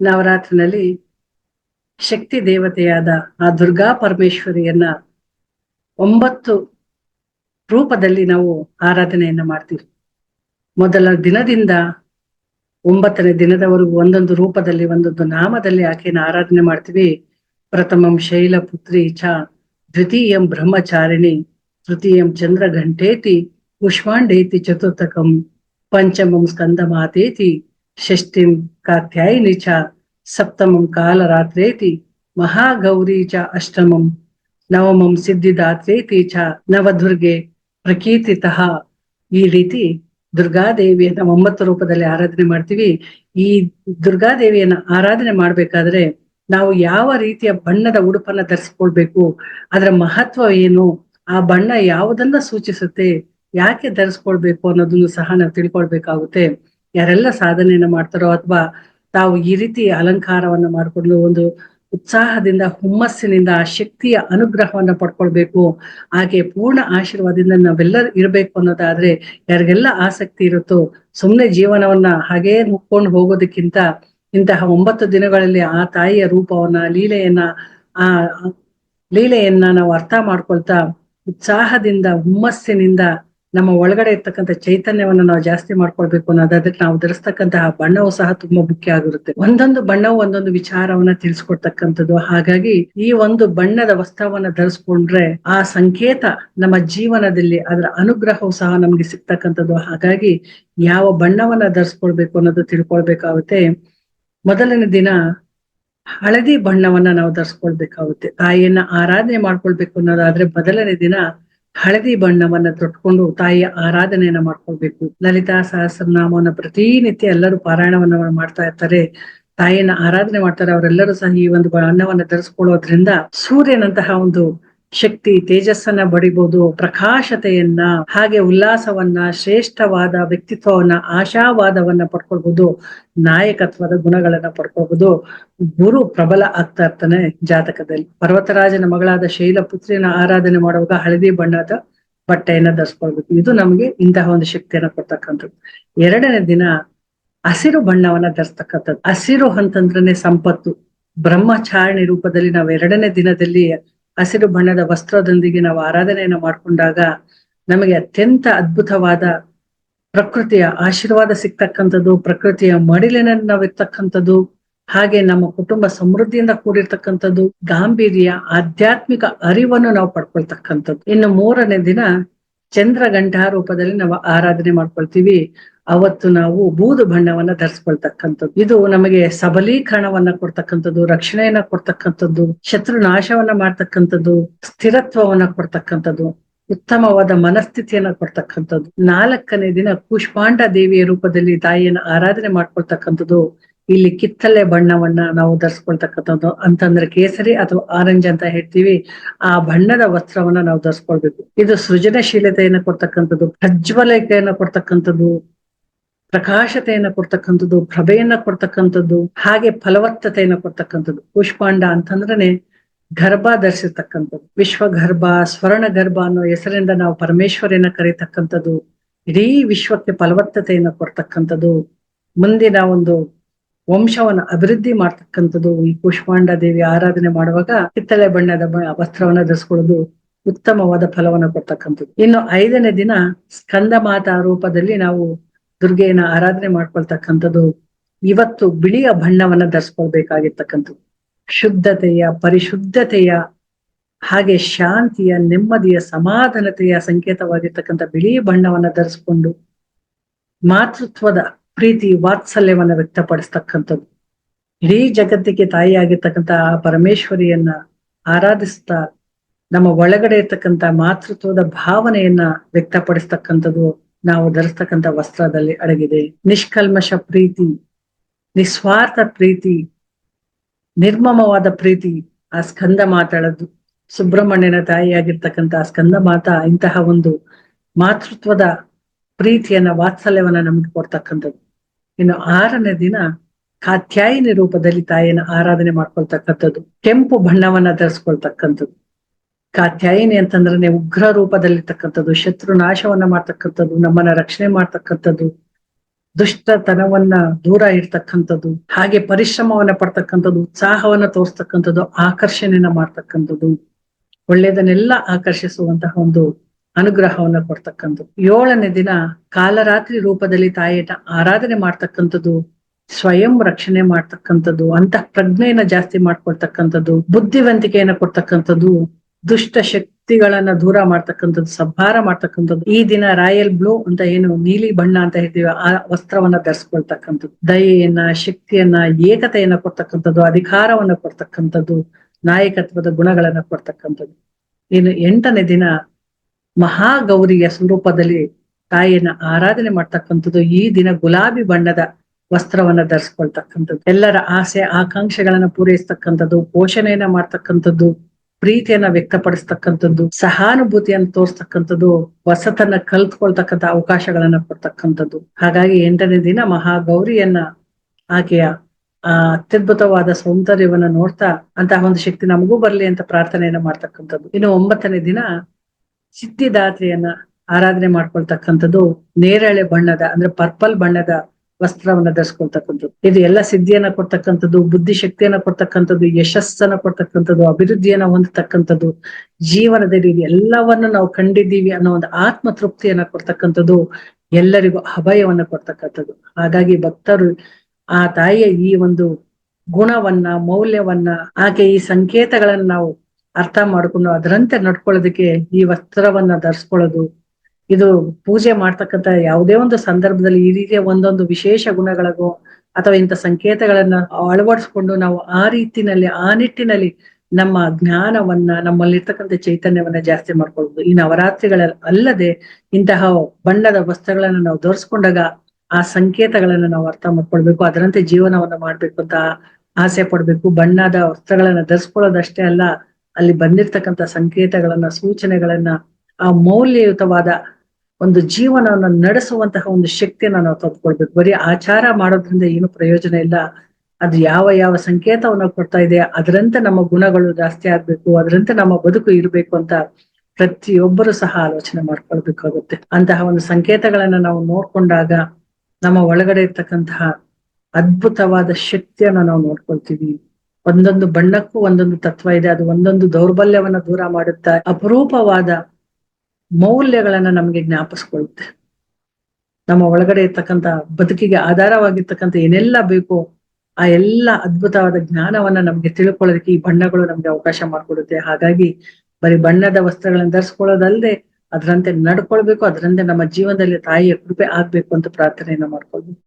ನವರಾತ್ರಿನಲ್ಲಿ ಶಕ್ತಿ ದೇವತೆಯಾದ ಆ ದುರ್ಗಾ ಪರಮೇಶ್ವರಿಯನ್ನ ಒಂಬತ್ತು ರೂಪದಲ್ಲಿ ನಾವು ಆರಾಧನೆಯನ್ನ ಮಾಡ್ತೀವಿ. ಮೊದಲ ದಿನದಿಂದ ಒಂಬತ್ತನೇ ದಿನದವರೆಗೂ ಒಂದೊಂದು ರೂಪದಲ್ಲಿ, ಒಂದೊಂದು ನಾಮದಲ್ಲಿ ಆಕೆಯನ್ನು ಆರಾಧನೆ ಮಾಡ್ತೀವಿ. ಪ್ರಥಮಂ ಶೈಲಪುತ್ರಿ ಚ, ದ್ವಿತೀಯಂ ಬ್ರಹ್ಮಚಾರಿಣಿ, ತೃತೀಯಂ ಚಂದ್ರ ಘಂಟೇತಿ ಚತುರ್ಥಕಂ, ಪಂಚಮಂ ಸ್ಕಂದ ಕಾತ್ಯಾಯಿನಿ ಚ ಸಪ್ತಮಂ ಕಾಲರಾತ್ರೇತಿ ಮಹಾಗೌರಿ ಚ ಅಷ್ಟಮಂ ನವಮಂ ಸಿದ್ಧಿದಾತ್ರೇತಿ ಚ ನವದುರ್ಗೆ ಪ್ರಕೀರ್ತಿತಃ. ಈ ರೀತಿ ದುರ್ಗಾದೇವಿಯನ್ನ ಒಂಬತ್ತು ರೂಪದಲ್ಲಿ ಆರಾಧನೆ ಮಾಡ್ತೀವಿ. ಈ ದುರ್ಗಾದೇವಿಯನ್ನ ಆರಾಧನೆ ಮಾಡ್ಬೇಕಾದ್ರೆ ನಾವು ಯಾವ ರೀತಿಯ ಬಣ್ಣದ ಉಡುಪನ್ನ ಧರಿಸ್ಕೊಳ್ಬೇಕು, ಅದರ ಮಹತ್ವ ಏನು, ಆ ಬಣ್ಣ ಯಾವುದನ್ನ ಸೂಚಿಸುತ್ತೆ, ಯಾಕೆ ಧರಿಸ್ಕೊಳ್ಬೇಕು ಅನ್ನೋದನ್ನು ಸಹ ನಾವು ತಿಳ್ಕೊಳ್ಬೇಕಾಗುತ್ತೆ. ಯಾರೆಲ್ಲ ಸಾಧನೆಯನ್ನ ಮಾಡ್ತಾರೋ ಅಥವಾ ತಾವು ಈ ರೀತಿ ಅಲಂಕಾರವನ್ನ ಮಾಡಿಕೊಂಡು ಒಂದು ಉತ್ಸಾಹದಿಂದ, ಹುಮ್ಮಸ್ಸಿನಿಂದ, ಆ ಶಕ್ತಿಯ ಅನುಗ್ರಹವನ್ನ ಪಡ್ಕೊಳ್ಬೇಕು, ಹಾಗೆ ಪೂರ್ಣ ಆಶೀರ್ವಾದದಿಂದ ನಾವೆಲ್ಲರೂ ಇರಬೇಕು ಅನ್ನೋದಾದ್ರೆ ಯಾರಿಗೆಲ್ಲ ಆಸಕ್ತಿ ಇರುತ್ತೋ ಸುಮ್ಮನೆ ಜೀವನವನ್ನ ಹಾಗೇ ಮುಕ್ಕೊಂಡು ಹೋಗೋದಕ್ಕಿಂತ ಇಂತಹ ಒಂಬತ್ತು ದಿನಗಳಲ್ಲಿ ಆ ತಾಯಿಯ ರೂಪವನ್ನ, ಲೀಲೆಯನ್ನ, ಆ ಲೀಲೆಯನ್ನ ನಾವು ಅರ್ಥ ಮಾಡ್ಕೊಳ್ತಾ ಉತ್ಸಾಹದಿಂದ, ಹುಮ್ಮಸ್ಸಿನಿಂದ ನಮ್ಮ ಒಳಗಡೆ ಇರ್ತಕ್ಕಂಥ ಚೈತನ್ಯವನ್ನ ನಾವು ಜಾಸ್ತಿ ಮಾಡ್ಕೊಳ್ಬೇಕು ಅದಕ್ಕೆ ನಾವು ಧರಿಸ್ತಕ್ಕಂತಹ ಬಣ್ಣವು ಸಹ ತುಂಬಾ ಮುಖ್ಯ ಆಗಿರುತ್ತೆ. ಒಂದೊಂದು ಬಣ್ಣವು ಒಂದೊಂದು ವಿಚಾರವನ್ನ ತಿಳಿಸ್ಕೊಡ್ತಕ್ಕಂಥದ್ದು. ಹಾಗಾಗಿ ಈ ಒಂದು ಬಣ್ಣದ ವಸ್ತ್ರವನ್ನ ಧರಿಸ್ಕೊಂಡ್ರೆ ಆ ಸಂಕೇತ ನಮ್ಮ ಜೀವನದಲ್ಲಿ ಅದರ ಅನುಗ್ರಹವು ಸಹ ನಮ್ಗೆ ಸಿಗ್ತಕ್ಕಂಥದ್ದು. ಹಾಗಾಗಿ ಯಾವ ಬಣ್ಣವನ್ನ ಧರಿಸ್ಕೊಳ್ಬೇಕು ಅನ್ನೋದು ತಿಳ್ಕೊಳ್ಬೇಕಾಗುತ್ತೆ. ಮೊದಲನೇ ದಿನ ಹಳದಿ ಬಣ್ಣವನ್ನ ನಾವು ಧರಿಸ್ಕೊಳ್ಬೇಕಾಗುತ್ತೆ. ತಾಯಿಯನ್ನ ಆರಾಧನೆ ಮಾಡ್ಕೊಳ್ಬೇಕು ಅನ್ನೋದಾದ್ರೆ ಮೊದಲನೇ ದಿನ ಹಳದಿ ಬಣ್ಣವನ್ನ ತೊಟ್ಕೊಂಡು ತಾಯಿಯ ಆರಾಧನೆಯನ್ನ ಮಾಡ್ಕೊಳ್ಬೇಕು. ಲಲಿತಾ ಸಹಸ್ರನಾಮವನ್ನ ಪ್ರತಿನಿತ್ಯ ಎಲ್ಲರೂ ಪಾರಾಯಣವನ್ನ ಮಾಡ್ತಾ ಇರ್ತಾರೆ. ತಾಯಿಯನ್ನ ಆರಾಧನೆ ಮಾಡ್ತಾರೆ. ಅವರೆಲ್ಲರೂ ಸಹ ಈ ಒಂದು ಬಣ್ಣವನ್ನ ಧರಿಸ್ಕೊಳ್ಳೋದ್ರಿಂದ ಸೂರ್ಯನಂತಹ ಒಂದು ಶಕ್ತಿ ತೇಜಸ್ಸನ್ನ ಬಡಿಬಹುದು ಪ್ರಕಾಶತೆಯನ್ನ, ಹಾಗೆ ಉಲ್ಲಾಸವನ್ನ, ಶ್ರೇಷ್ಠವಾದ ವ್ಯಕ್ತಿತ್ವವನ್ನ, ಆಶಾವಾದವನ್ನ ಪಡ್ಕೊಳ್ಬಹುದು ನಾಯಕತ್ವದ ಗುಣಗಳನ್ನ ಪಡ್ಕೊಳ್ಬಹುದು ಗುರು ಪ್ರಬಲ ಆಗ್ತಾ ಇರ್ತಾನೆ ಜಾತಕದಲ್ಲಿ. ಪರ್ವತರಾಜನ ಮಗಳಾದ ಶೈಲ ಪುತ್ರಿಯನ್ನ ಆರಾಧನೆ ಮಾಡುವಾಗ ಹಳದಿ ಬಣ್ಣದ ಬಟ್ಟೆಯನ್ನ ಧರಿಸ್ಕೊಳ್ಬೇಕು. ಇದು ನಮಗೆ ಇಂತಹ ಒಂದು ಶಕ್ತಿಯನ್ನ ಕೊಡ್ತಕ್ಕಂಥದ್ದು. ಎರಡನೇ ದಿನ ಹಸಿರು ಬಣ್ಣವನ್ನ ಧರಿಸ್ತಕ್ಕಂಥದ್ದು. ಹಸಿರು ಅಂತಂದ್ರೆ ಸಂಪತ್ತು. ಬ್ರಹ್ಮಚಾರಣಿ ರೂಪದಲ್ಲಿ ನಾವು ಎರಡನೇ ದಿನದಲ್ಲಿ ಹಸಿರು ಬಣ್ಣದ ವಸ್ತ್ರದೊಂದಿಗೆ ನಾವು ಆರಾಧನೆಯನ್ನ ಮಾಡಿಕೊಂಡಾಗ ನಮಗೆ ಅತ್ಯಂತ ಅದ್ಭುತವಾದ ಪ್ರಕೃತಿಯ ಆಶೀರ್ವಾದ ಸಿಗ್ತಕ್ಕಂಥದ್ದು, ಪ್ರಕೃತಿಯ ಮಡಿಲಿನಲ್ಲಿ ನಾವು ಇರ್ತಕ್ಕಂಥದ್ದು ಹಾಗೆ ನಮ್ಮ ಕುಟುಂಬ ಸಮೃದ್ಧಿಯಿಂದ ಕೂಡಿರ್ತಕ್ಕಂಥದ್ದು, ಗಾಂಭೀರ್ಯ, ಆಧ್ಯಾತ್ಮಿಕ ಅರಿವನ್ನು ನಾವು ಪಡ್ಕೊಳ್ತಕ್ಕಂಥದ್ದು. ಇನ್ನು ಮೂರನೇ ದಿನ ಚಂದ್ರ ಗಂಟಾ ರೂಪದಲ್ಲಿ ನಾವು ಆರಾಧನೆ ಮಾಡ್ಕೊಳ್ತೀವಿ. ಅವತ್ತು ನಾವು ಬೂದು ಬಣ್ಣವನ್ನ ಧರಿಸ್ಕೊಳ್ತಕ್ಕಂಥದ್ದು. ಇದು ನಮಗೆ ಸಬಲೀಕರಣವನ್ನ ಕೊಡ್ತಕ್ಕಂಥದ್ದು, ರಕ್ಷಣೆಯನ್ನ ಕೊಡ್ತಕ್ಕಂಥದ್ದು, ಶತ್ರು ನಾಶವನ್ನ ಮಾಡ್ತಕ್ಕಂಥದ್ದು, ಸ್ಥಿರತ್ವವನ್ನ ಕೊಡ್ತಕ್ಕಂಥದ್ದು, ಉತ್ತಮವಾದ ಮನಸ್ಥಿತಿಯನ್ನ ಕೊಡ್ತಕ್ಕಂಥದ್ದು. ನಾಲ್ಕನೇ ದಿನ ಕುಷ್ಮಾಂಡ ದೇವಿಯ ರೂಪದಲ್ಲಿ ತಾಯಿಯನ್ನ ಆರಾಧನೆ ಮಾಡ್ಕೊಳ್ತಕ್ಕಂಥದ್ದು. ಇಲ್ಲಿ ಕಿತ್ತಳೆ ಬಣ್ಣವನ್ನ ನಾವು ಧರಿಸ್ಕೊಳ್ತಕ್ಕಂಥದ್ದು. ಅಂತಂದ್ರೆ ಕೇಸರಿ ಅಥವಾ ಆರೆಂಜ್ ಅಂತ ಹೇಳ್ತೀವಿ. ಆ ಬಣ್ಣದ ವಸ್ತ್ರವನ್ನ ನಾವು ಧರಿಸ್ಕೊಳ್ಬೇಕು. ಇದು ಸೃಜನಶೀಲತೆಯನ್ನ ಕೊಡ್ತಕ್ಕಂಥದ್ದು ಪ್ರಜ್ವಲಿಕೆಯನ್ನ ಕೊಡ್ತಕ್ಕಂಥದ್ದು. ಪ್ರಕಾಶತೆಯನ್ನ ಕೊಡ್ತಕ್ಕಂಥದ್ದು, ಪ್ರಭೆಯನ್ನ ಕೊಡ್ತಕ್ಕಂಥದ್ದು, ಹಾಗೆ ಫಲವತ್ತತೆಯನ್ನ ಕೊಡ್ತಕ್ಕಂಥದ್ದು. ಪುಷ್ಪಾಂಡ ಅಂತಂದ್ರೆ ಗರ್ಭ ಧರಿಸಿರ್ತಕ್ಕಂಥದ್ದು. ವಿಶ್ವಗರ್ಭ ಸ್ವರ್ಣ ಗರ್ಭ ಅನ್ನೋ ಹೆಸರಿಂದ ನಾವು ಪರಮೇಶ್ವರಿಯನ್ನ ಕರೀತಕ್ಕಂಥದ್ದು. ಇಡೀ ವಿಶ್ವಕ್ಕೆ ಫಲವತ್ತತೆಯನ್ನ ಕೊಡ್ತಕ್ಕಂಥದ್ದು. ಮುಂದಿನ ಒಂದು ವಂಶವನ್ನ ಅಭಿವೃದ್ಧಿ ಮಾಡ್ತಕ್ಕಂಥದ್ದು. ಈ ಪುಷ್ಪಾಂಡ ದೇವಿ ಆರಾಧನೆ ಮಾಡುವಾಗ ಕಿತ್ತಳೆ ಬಣ್ಣದ ವಸ್ತ್ರವನ್ನ ಧರಿಸ್ಕೊಳ್ಳೋದು ಉತ್ತಮವಾದ ಫಲವನ್ನ ಕೊಡ್ತಕ್ಕಂಥದ್ದು. ಇನ್ನು ಐದನೇ ದಿನ ಸ್ಕಂದ ಮಾತಾ ರೂಪದಲ್ಲಿ ನಾವು ದುರ್ಗೆಯನ್ನ ಆರಾಧನೆ ಮಾಡ್ಕೊಳ್ತಕ್ಕಂಥದ್ದು ಇವತ್ತು ಬಿಳಿಯ ಬಣ್ಣವನ್ನ ಧರಿಸ್ಕೊಳ್ಬೇಕಾಗಿರ್ತಕ್ಕಂಥದ್ದು. ಶುದ್ಧತೆಯ, ಪರಿಶುದ್ಧತೆಯ, ಹಾಗೆ ಶಾಂತಿಯ, ನೆಮ್ಮದಿಯ, ಸಮಾಧಾನತೆಯ ಸಂಕೇತವಾಗಿರ್ತಕ್ಕಂಥ ಬಿಳಿ ಬಣ್ಣವನ್ನ ಧರಿಸ್ಕೊಂಡು ಮಾತೃತ್ವದ ಪ್ರೀತಿ, ವಾತ್ಸಲ್ಯವನ್ನ ವ್ಯಕ್ತಪಡಿಸ್ತಕ್ಕಂಥದ್ದು. ಇಡೀ ಜಗತ್ತಿಗೆ ತಾಯಿಯಾಗಿರ್ತಕ್ಕಂಥ ಪರಮೇಶ್ವರಿಯನ್ನ ಆರಾಧಿಸ್ತಾ ನಮ್ಮ ಒಳಗಡೆ ಇರ್ತಕ್ಕಂಥ ಮಾತೃತ್ವದ ಭಾವನೆಯನ್ನ ವ್ಯಕ್ತಪಡಿಸ್ತಕ್ಕಂಥದ್ದು ನಾವು ಧರಿಸ್ತಕ್ಕಂಥ ವಸ್ತ್ರದಲ್ಲಿ ಅಡಗಿದೆ. ನಿಷ್ಕಲ್ಮಶ ಪ್ರೀತಿ, ನಿಸ್ವಾರ್ಥ ಪ್ರೀತಿ, ನಿರ್ಮಮವಾದ ಪ್ರೀತಿ ಆ ಸ್ಕಂದ ಮಾತಾಡೋದು ಸುಬ್ರಹ್ಮಣ್ಯನ ತಾಯಿಯಾಗಿರ್ತಕ್ಕಂಥ ಸ್ಕಂದ ಮಾತಾ ಇಂತಹ ಒಂದು ಮಾತೃತ್ವದ ಪ್ರೀತಿಯನ್ನ, ವಾತ್ಸಲ್ಯವನ್ನ ನಮ್ಗೆ ಕೊಡ್ತಕ್ಕಂಥದ್ದು. ಇನ್ನು ಆರನೇ ದಿನ ಕಾತ್ಯಾಯಿನಿ ರೂಪದಲ್ಲಿ ತಾಯಿಯನ್ನ ಆರಾಧನೆ ಮಾಡ್ಕೊಳ್ತಕ್ಕಂಥದ್ದು. ಕೆಂಪು ಬಣ್ಣವನ್ನ ಧರಿಸ್ಕೊಳ್ತಕ್ಕಂಥದ್ದು. ಕಾತ್ಯಾಯಿನಿ ಅಂತಂದ್ರೆ ಉಗ್ರ ರೂಪದಲ್ಲಿರ್ತಕ್ಕಂಥದ್ದು, ಶತ್ರು ನಾಶವನ್ನ ಮಾಡ್ತಕ್ಕಂಥದ್ದು, ನಮ್ಮನ್ನ ರಕ್ಷಣೆ ಮಾಡ್ತಕ್ಕಂಥದ್ದು, ದುಷ್ಟತನವನ್ನ ದೂರ ಇರ್ತಕ್ಕಂಥದ್ದು, ಹಾಗೆ ಪರಿಶ್ರಮವನ್ನ ಪಡ್ತಕ್ಕಂಥದ್ದು, ಉತ್ಸಾಹವನ್ನ ತೋರಿಸ್ತಕ್ಕಂಥದ್ದು, ಆಕರ್ಷಣೆಯನ್ನ ಮಾಡ್ತಕ್ಕಂಥದ್ದು ಒಳ್ಳೆಯದನ್ನೆಲ್ಲ ಆಕರ್ಷಿಸುವಂತಹ ಒಂದು ಅನುಗ್ರಹವನ್ನ ಕೊಡ್ತಕ್ಕಂಥದ್ದು. ಏಳನೇ ದಿನ ಕಾಲರಾತ್ರಿ ರೂಪದಲ್ಲಿ ತಾಯಿಯನ್ನ ಆರಾಧನೆ ಮಾಡ್ತಕ್ಕಂಥದ್ದು, ಸ್ವಯಂ ರಕ್ಷಣೆ ಮಾಡ್ತಕ್ಕಂಥದ್ದು ಅಂತಃ ಪ್ರಜ್ಞೆಯನ್ನ ಜಾಸ್ತಿ ಮಾಡ್ಕೊಳ್ತಕ್ಕಂಥದ್ದು, ಬುದ್ಧಿವಂತಿಕೆಯನ್ನ ಕೊಡ್ತಕ್ಕಂಥದ್ದು ದುಷ್ಟ ಶಕ್ತಿಗಳನ್ನ ದೂರ ಮಾಡ್ತಕ್ಕಂಥದ್ದು, ಸಂಹಾರ ಮಾಡ್ತಕ್ಕಂಥದ್ದು. ಈ ದಿನ ರಾಯಲ್ ಬ್ಲೂ ಅಂತ ಏನು ನೀಲಿ ಬಣ್ಣ ಅಂತ ಹೇಳ್ತೀವಿ, ಆ ವಸ್ತ್ರವನ್ನ ಧರಿಸ್ಕೊಳ್ತಕ್ಕಂಥದ್ದು. ದಯೆಯನ್ನ, ಶಕ್ತಿಯನ್ನ, ಏಕತೆಯನ್ನ ಕೊಡ್ತಕ್ಕಂಥದ್ದು, ಅಧಿಕಾರವನ್ನ ಕೊಡ್ತಕ್ಕಂಥದ್ದು, ನಾಯಕತ್ವದ ಗುಣಗಳನ್ನ ಕೊಡ್ತಕ್ಕಂಥದ್ದು. ಇನ್ನು ಎಂಟನೇ ದಿನ ಮಹಾಗೌರಿಯ ಸ್ವರೂಪದಲ್ಲಿ ತಾಯಿಯನ್ನ ಆರಾಧನೆ ಮಾಡ್ತಕ್ಕಂಥದ್ದು, ಈ ದಿನ ಗುಲಾಬಿ ಬಣ್ಣದ ವಸ್ತ್ರವನ್ನ ಧರಿಸ್ಕೊಳ್ತಕ್ಕಂಥದ್ದು. ಎಲ್ಲರ ಆಸೆ, ಆಕಾಂಕ್ಷೆಗಳನ್ನ ಪೂರೈಸ್ತಕ್ಕಂಥದ್ದು, ಪೋಷಣೆಯನ್ನ ಮಾಡ್ತಕ್ಕಂಥದ್ದು. ಪ್ರೀತಿಯನ್ನ ವ್ಯಕ್ತಪಡಿಸ್ತಕ್ಕಂಥದ್ದು, ಸಹಾನುಭೂತಿಯನ್ನು ತೋರಿಸ್ತಕ್ಕಂಥದ್ದು, ಹೊಸತನ್ನ ಕಲ್ತ್ಕೊಳ್ತಕ್ಕಂಥ ಅವಕಾಶಗಳನ್ನ ಕೊಡ್ತಕ್ಕಂಥದ್ದು. ಹಾಗಾಗಿ ಎಂಟನೇ ದಿನ ಮಹಾಗೌರಿಯನ್ನ ಆಕೆಯ, ಆ, ಅತ್ಯದ್ಭುತವಾದ ಸೌಂದರ್ಯವನ್ನ ನೋಡ್ತಾ ಅಂತಹ ಒಂದು ಶಕ್ತಿ ನಮಗೂ ಬರ್ಲಿ ಅಂತ ಪ್ರಾರ್ಥನೆಯನ್ನ ಮಾಡ್ತಕ್ಕಂಥದ್ದು. ಇನ್ನು ಒಂಬತ್ತನೇ ದಿನ ಸಿದ್ಧಿದಾತ್ರಿಯನ್ನ ಆರಾಧನೆ ಮಾಡ್ಕೊಳ್ತಕ್ಕಂಥದ್ದು ನೇರಳೆ ಬಣ್ಣದ, ಅಂದ್ರೆ ಪರ್ಪಲ್ ಬಣ್ಣದ ವಸ್ತ್ರವನ್ನ ಧರಿಸ್ಕೊಳ್ತಕ್ಕಂಥದ್ದು. ಇದು ಎಲ್ಲ ಸಿದ್ಧಿಯನ್ನ ಕೊಡ್ತಕ್ಕಂಥದ್ದು ಬುದ್ಧಿ ಶಕ್ತಿಯನ್ನ ಕೊಡ್ತಕ್ಕಂಥದ್ದು, ಯಶಸ್ಸನ್ನ ಕೊಡ್ತಕ್ಕಂಥದ್ದು, ಅಭಿವೃದ್ಧಿಯನ್ನ ಹೊಂದತಕ್ಕಂಥದ್ದು ಜೀವನದಲ್ಲಿ ಎಲ್ಲವನ್ನ ನಾವು ಕಂಡಿದ್ದೀವಿ ಅನ್ನೋ ಒಂದು ಆತ್ಮ ತೃಪ್ತಿಯನ್ನ ಕೊಡ್ತಕ್ಕಂಥದ್ದು, ಎಲ್ಲರಿಗೂ ಅಭಯವನ್ನ ಕೊಡ್ತಕ್ಕಂಥದ್ದು. ಹಾಗಾಗಿ ಭಕ್ತರು ಆ ತಾಯಿಯ ಈ ಒಂದು ಗುಣವನ್ನ, ಮೌಲ್ಯವನ್ನ, ಆಕೆ ಈ ಸಂಕೇತಗಳನ್ನ ನಾವು ಅರ್ಥ ಮಾಡಿಕೊಂಡು ಅದರಂತೆ ನಡ್ಕೊಳ್ಳೋದಕ್ಕೆ ಈ ವಸ್ತ್ರವನ್ನ ಧರಿಸ್ಕೊಳ್ಳೋದು ಇದು ಪೂಜೆ ಮಾಡ್ತಕ್ಕಂತ ಯಾವುದೇ ಒಂದು ಸಂದರ್ಭದಲ್ಲಿ ಈ ರೀತಿಯ ಒಂದೊಂದು ವಿಶೇಷ ಗುಣಗಳಿಗೂ ಅಥವಾ ಇಂಥ ಸಂಕೇತಗಳನ್ನ ಅಳವಡಿಸ್ಕೊಂಡು ನಾವು ಆ ರೀತಿನಲ್ಲಿ, ಆ ನಿಟ್ಟಿನಲ್ಲಿ ನಮ್ಮ ಜ್ಞಾನವನ್ನ, ನಮ್ಮಲ್ಲಿರ್ತಕ್ಕಂಥ ಚೈತನ್ಯವನ್ನ ಜಾಸ್ತಿ ಮಾಡ್ಕೊಳ್ಬಹುದು ಈ ನವರಾತ್ರಿಗಳ ಅಲ್ಲದೆ ಇಂತಹ ಬಣ್ಣದ ವಸ್ತ್ರಗಳನ್ನ ನಾವು ಧರಿಸ್ಕೊಂಡಾಗ ಆ ಸಂಕೇತಗಳನ್ನ ನಾವು ಅರ್ಥ ಮಾಡ್ಕೊಳ್ಬೇಕು, ಅದರಂತೆ ಜೀವನವನ್ನ ಮಾಡ್ಬೇಕು ಅಂತ ಆಸೆ ಪಡ್ಬೇಕು. ಬಣ್ಣದ ವಸ್ತ್ರಗಳನ್ನ ಧರಿಸ್ಕೊಳ್ಳೋದಷ್ಟೇ ಅಲ್ಲ, ಅಲ್ಲಿ ಬಂದಿರ್ತಕ್ಕಂಥ ಸಂಕೇತಗಳನ್ನ, ಸೂಚನೆಗಳನ್ನ, ಆ ಮೌಲ್ಯಯುತವಾದ ಒಂದು ಜೀವನವನ್ನು ನಡೆಸುವಂತಹ ಒಂದು ಶಕ್ತಿಯನ್ನ ನಾವು ತೆಗೆದುಕೊಳ್ಬೇಕು ಬರೀ ಆಚಾರ ಮಾಡೋದ್ರಿಂದ ಏನು ಪ್ರಯೋಜನ ಇಲ್ಲ. ಅದು ಯಾವ ಯಾವ ಸಂಕೇತವನ್ನ ಕೊಡ್ತಾ ಇದೆ, ಅದರಂತೆ ನಮ್ಮ ಗುಣಗಳು ಜಾಸ್ತಿ ಆಗ್ಬೇಕು, ಅದರಂತೆ ನಮ್ಮ ಬದುಕು ಇರಬೇಕು ಅಂತ ಪ್ರತಿಯೊಬ್ಬರು ಸಹ ಆಲೋಚನೆ ಮಾಡ್ಕೊಳ್ಬೇಕಾಗುತ್ತೆ. ಅಂತಹ ಒಂದು ಸಂಕೇತಗಳನ್ನ ನಾವು ನೋಡ್ಕೊಂಡಾಗ ನಮ್ಮ ಒಳಗಡೆ ಇರ್ತಕ್ಕಂತಹ ಅದ್ಭುತವಾದ ಶಕ್ತಿಯನ್ನ ನಾವು ನೋಡ್ಕೊಳ್ತೀವಿ. ಒಂದೊಂದು ಬಣ್ಣಕ್ಕೂ ಒಂದೊಂದು ತತ್ವ ಇದೆ. ಅದು ಒಂದೊಂದು ದೌರ್ಬಲ್ಯವನ್ನ ದೂರ ಮಾಡುತ್ತಾ, ಅಪರೂಪವಾದ ಮೌಲ್ಯಗಳನ್ನ ನಮ್ಗೆ ಜ್ಞಾಪಿಸ್ಕೊಳ್ಳುತ್ತೆ ನಮ್ಮ ಒಳಗಡೆ ಇರ್ತಕ್ಕಂಥ ಬದುಕಿಗೆ ಆಧಾರವಾಗಿರ್ತಕ್ಕಂಥ ಏನೆಲ್ಲ ಬೇಕೋ ಆ ಎಲ್ಲ ಅದ್ಭುತವಾದ ಜ್ಞಾನವನ್ನ ನಮ್ಗೆ ತಿಳ್ಕೊಳ್ಳೋದಕ್ಕೆ ಈ ಬಣ್ಣಗಳು ನಮ್ಗೆ ಅವಕಾಶ ಮಾಡ್ಕೊಡುತ್ತೆ. ಹಾಗಾಗಿ ಬರೀ ಬಣ್ಣದ ವಸ್ತ್ರಗಳನ್ನ ಧರಿಸ್ಕೊಳ್ಳೋದಲ್ಲದೆ ಅದರಂತೆ ನಡ್ಕೊಳ್ಬೇಕು, ಅದರಂತೆ ನಮ್ಮ ಜೀವನದಲ್ಲಿ ತಾಯಿಯ ಕೃಪೆ ಆಗ್ಬೇಕು ಅಂತ ಪ್ರಾರ್ಥನೆಯನ್ನ ಮಾಡ್ಕೊಳ್ಬೇಕು.